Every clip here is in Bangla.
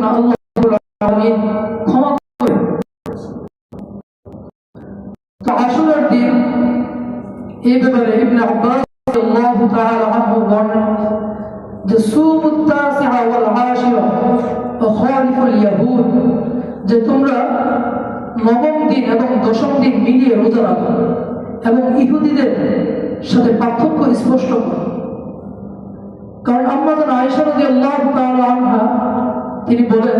না, আল্লাহ ক্ষমা করবেন তো আসলের দিন এই ব্যাপারে ইবনে আব্বাস রাদিয়াল্লাহু তাআলা আনহু বর্ণনা যে সুমুত তাসিআ ওয়াল আশিরা খালিফুল ইয়াহুদ, যে তোমরা নবম দিন এবং দশম দিন মিলিয়ে রোজা রাখো এবং ইহুদিদের সাথে পার্থক্য স্পষ্ট করো। কারণ আমাদের আয়েশা রাদিয়াল্লাহু তাআলা আনহা তিনি বলেন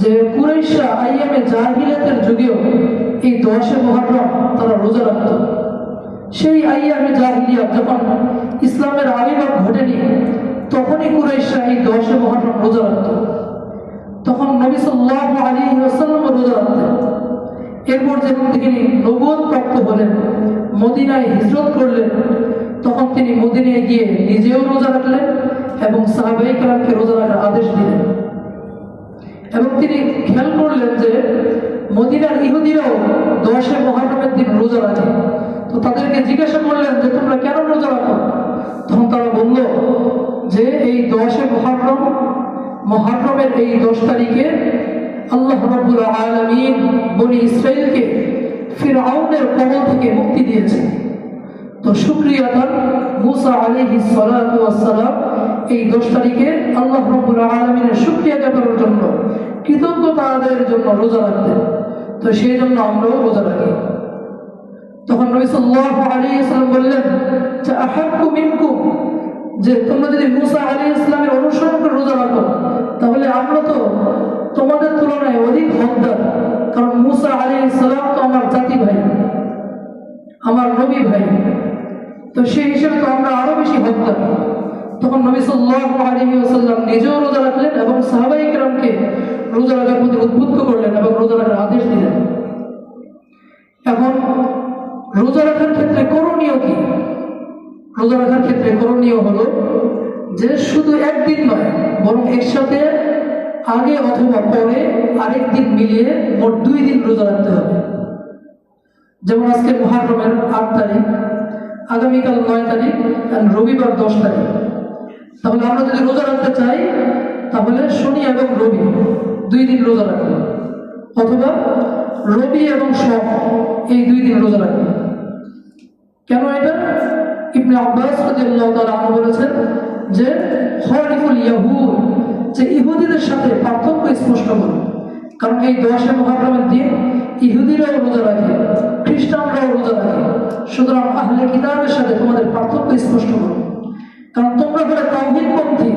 যে কুরাইশা আইয়ামে জাহিলিয়াতের যুগেও এই দশে মহরম তারা রোজা রাখত। সেই আইয়ামে জাহিলিয়াত যখন ইসলামের আবির্ভাব ঘটেনি তখনই কুরাইশা এই দশে মহরম রোজা রাখত। তখন নবী সাল্লাল্লাহু আলাইহি ওয়াসাল্লাম রোজা রাখতেন। এরপর যখন তিনি নবুয়ত প্রাপ্ত হলেন, মদিনায় হিজরত করলেন, তখন তিনি মদিনায় গিয়ে নিজেও রোজা রাখলেন এবং সাহাবাই কালামকে রোজা রাখার আদেশ দিলেন। এবং তিনি খেয়াল করলেন যে মদিনার ইহুদিরাও দশে মহারমের দিন রোজা রাখে। তো তাদেরকে জিজ্ঞাসা করলেন যে, তোমরা কেন রোজা রাখো? তখন তারা বলল যে, এই দশে মহারম, মহারমের এই দশ তারিখে আল্লাহ রব্বুল আলমিন বনি ইসরায়েলকে ফিরআউনের কবল থেকে মুক্তি দিয়েছে তো শুক্রিয়া তার মুসা সালাতু ওয়াসসালাম এই দশ তারিখে আল্লাহ রব্বুল আলমিনের শুক্রিয়া জ্ঞাপনের জন্য কৃতজ্ঞতা জন্য রোজা রাখতেন। তো সেই জন্য আমরাও রোজা রাখি। তখন নবী সাল্লাল্লাহু আলাইহি সাল্লাম বললেন যে আহাক্কু মিনকুম যে, তোমরা যদি মুসা আলাইহিস সালামের অনুসরণ করে রোজা রাখো, তাহলে আমরা তো তোমাদের তুলনায় অধিক হকদার। কারণ মুসা আলাইহিস সালাম তো আমার জাতি ভাই, আমার নবী ভাই তো সেই হিসেবে তো আমরা আরও বেশি হকদার। তখন নবী ওয়াসাল্লাম নিজেও রোজা রাখলেন এবং সাহাবাই কেরামকে রোজা রাখার প্রতি উদ্বুদ্ধ করলেন এবং রোজা রাখার আদেশ দিলেন। এখন রোজা রাখার ক্ষেত্রে করণীয় কি? রোজা রাখার ক্ষেত্রে করণীয় হলো যে শুধু একদিন নয়, বরং একসাথে আগে অথবা পরে আরেক দিন মিলিয়ে মোট দুই দিন রোজা রাখতে হবে। যেমন আজকে মহারমের আট তারিখ আগামীকাল নয় তারিখ রবিবার দশ তারিখ। তাহলে আমরা যদি রোজা রাখতে চাই, তাহলে শনি এবং রবি দুই দিন রোজা রাখব অথবা রবি এবং শখ এই দুই দিন রোজা রাখব কেন এটা? ইবনে আব্বাস তাআলা বলেছেন যে, খলিফুল ইয়াহুদ, যে ইহুদিদের সাথে পার্থক্য স্পষ্ট করুন কারণ এই দশে মহারমের দিন ইহুদিরাও রোজা রাখে, খ্রিস্টানরাও রোজা রাখে। সুতরাং আহলে কিতাবের সাথে তোমাদের পার্থক্য স্পষ্ট করো কারণ তোমরা হলে তাওহীদপন্থী